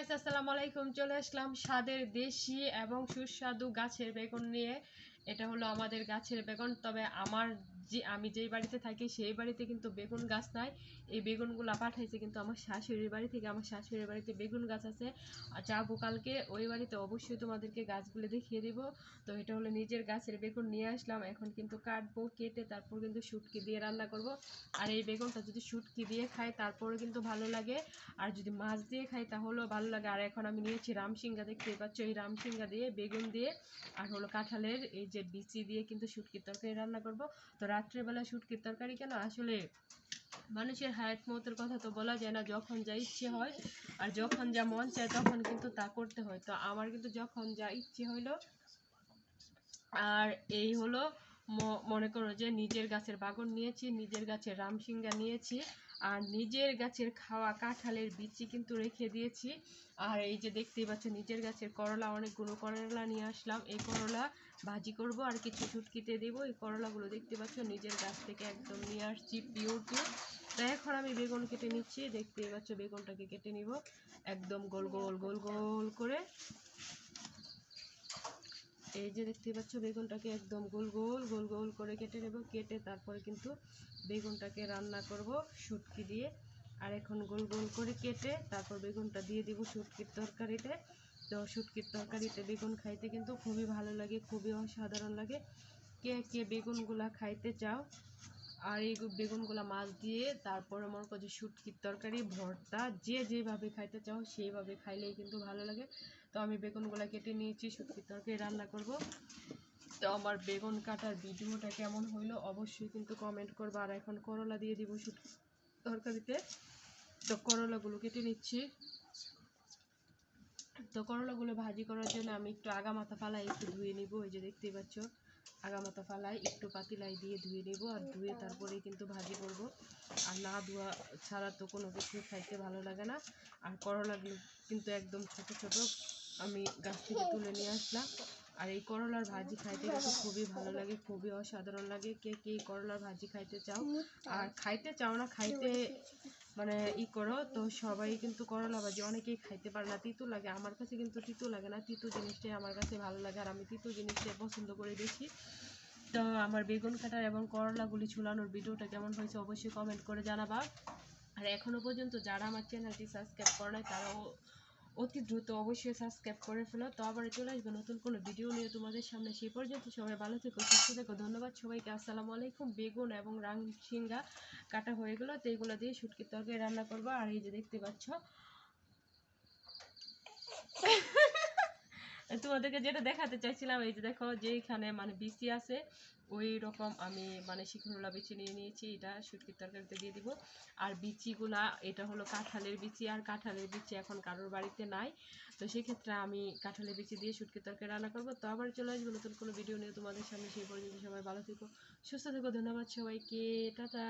Guys আসসালামু আলাইকুম। চলে আসলাম স্বাদের দেশি এবং সুস্বাদু গাছের বেগুন নিয়ে। এটা হলো আমাদের গাছের বেগুন। তবে আমার যে আমি যেই বাড়িতে থাকি সেই বাড়িতে কিন্তু বেগুন গাছ নাই। এই বেগুনগুলো পাঠাইছে কিন্তু আমার শাশুড়ির বাড়ি থেকে আমার শাশুড়ির বাড়িতে বেগুন গাছ আছে। আর যাব কালকে, ওই বাড়িতে অবশ্যই তোমাদেরকে গাছগুলো দেখিয়ে দিব। তো এটা হলো নিজের গাছের বেগুন নিয়ে আসলাম। এখন কিন্তু কাটবো, কেটে তারপর কিন্তু শুটকি দিয়ে রান্না করব। আর এই বেগুনটা যদি শুটকি দিয়ে খাই তারপরে কিন্তু ভালো লাগে। আর যদি মাছ দিয়ে খাই তাহলেও ভালো লাগে। আর এখন আমি নিয়েছি রামসিঙ্গা দেখতেই পাচ্ছ, এই রামসিঙ্গা দিয়ে বেগুন দিয়ে। আর হলো কাঁঠালের এই যে বিচি দিয়ে কিন্তু শুটকির তরকারি রান্না করব। তো রাত্রেবেলা শুটকির তরকারি কেন? আসলে মানুষের হায়াত মতের কথা তো বলা যায় না, যখন যা ইচ্ছে হয়। আর যখন যা মন চায়, তখন কিন্তু তা করতে হয়। তো আমার কিন্তু যখন যা ইচ্ছে হইল, আর এই হলো মনে করো যে নিজের গাছের বাগন নিয়েছি, নিজের গাছের রামসিঙ্গা নিয়েছি। আর নিজের গাছের খাওয়া কাঁঠালের বিচি কিন্তু রেখে দিয়েছি। আর এই যে দেখতেই পাচ্ছ নিজের গাছের করলা, অনেকগুলো করলা নিয়ে আসলাম। এই করলা ভাজি করব আর কিছু শুটকিতে দেব। এই করলাগুলো দেখতে পাচ্ছ নিজের গাছ থেকে একদম নিয়ে আসছি পিওর পিওর তো এখন আমি বেগুন কেটে নিচ্ছি। দেখতেই পাচ্ছ, বেগুনটাকে কেটে নিব। একদম গোল গোল গোল গোল করে এই যে দেখতে পাচ্ছ, বেগুনটাকে একদম গোল গোল গোল গোল করে কেটে নেব। কেটে তারপরে কিন্তু বেগুনটাকে রান্না করব শুটকি দিয়ে। আর এখন গোল গোল করে কেটে তারপর বেগুনটা দিয়ে দিব শুটকির তরকারিতে। তো শুটকির তরকারিতে বেগুন খাইতে কিন্তু খুবই ভালো লাগে, খুবই অসাধারণ লাগে। কে কে বেগুনগুলা খাইতে চাও, আর এই বেগুনগুলা মাছ দিয়ে তারপরে মনে করো যে শুটকির তরকারি, ভর্তা, যে যেভাবে খাইতে চাও সেইভাবে খাইলেই কিন্তু ভালো লাগে। তো আমি বেগুনগুলা কেটে নিয়েছি শুটকির তরকারি রান্না করব। তো আমার বেগুন কাটার ভিডিওটা কেমন হইল অবশ্যই কিন্তু কমেন্ট করবে। আর এখন করলা দিয়ে দিব শুটকি তরকারিতে। তো করলাগুলো কেটে নিচ্ছি। তো করলাগুলো ভাজি করার জন্য আমি একটু আগা মাথা ফালাই একটু ধুয়ে নিব। ওই যে দেখতেই পাচ্ছ আগা মাথা ফালাই একটু পাতিলাই দিয়ে ধুয়ে নিব আর ধুয়ে তারপরে কিন্তু ভাজি করব। আর না ধোয়া ছাড়া তো কোনো কিছু খাইতে ভালো লাগে না। আর করলাগুলো কিন্তু একদম ছোট ছোট। আমি গাছ থেকে তুলে নিয়ে আসলাম। আর এই করলার ভাজি খাইতে কিন্তু খুবই ভালো লাগে, খুবই অসাধারণ লাগে। কে কে করলার ভাজি খাইতে চাও? আর খাইতে চাও না, খাইতে মানে ই করো। তো সবাই কিন্তু করলা ভাজি অনেকেই খাইতে পারে না, তিতো লাগে। আমার কাছে কিন্তু তিতো লাগে না। তিতো জিনিসটাই আমার কাছে ভালো লাগে। আর আমি তিতো জিনিসটাই পছন্দ করে বেশি তো আমার বেগুন কাটার এবং করলাগুলি ছুলানোর ভিডিওটা কেমন হয়েছে অবশ্যই কমেন্ট করে জানাবা। আর এখনও পর্যন্ত যারা আমার চ্যানেলটি সাবস্ক্রাইব করে নাই, তারাও অতি দ্রুত অবশ্যই সাবস্ক্রাইব করে ফেলো। তো আবার চলে আসবে নতুন কোনো ভিডিও নিয়ে তোমাদের সামনে। সেই পর্যন্ত সবাই ভালো থেকো, সুস্থ থেকো। ধন্যবাদ সবাইকে। আসসালামু আলাইকুম। বেগুন এবং রাং সিঙ্গা কাটা হয়ে গেলো। তো এগুলো দিয়ে শুটকির তরকারি রান্না করব। আর এই যে দেখতে পাচ্ছ তোমাদেরকে যেটা দেখাতে চাইছিলাম, এই যে দেখো যেখানে মানে বিচি আছে ওই রকম আমি মানে শিখরোলা বিচি নিয়ে নিয়েছি, এটা শুটকির তরকারিতে দিয়ে দিব। আর বিচিগুলা, এটা হলো কাঁঠালের বিচি, আর কাঁঠালের বিচি এখন কারোর বাড়িতে নাই। তো সেক্ষেত্রে আমি কাঁঠালের বিচি দিয়ে শুটকির তরকারি রান্না করব। তো আবার চলে আসব নতুন কোনো ভিডিও নিয়ে তোমাদের সামনে, সেই পর্যন্ত সবাই ভালো থেকো, সুস্থ থেকো, ধন্যবাদ সবাইকে, টাটা।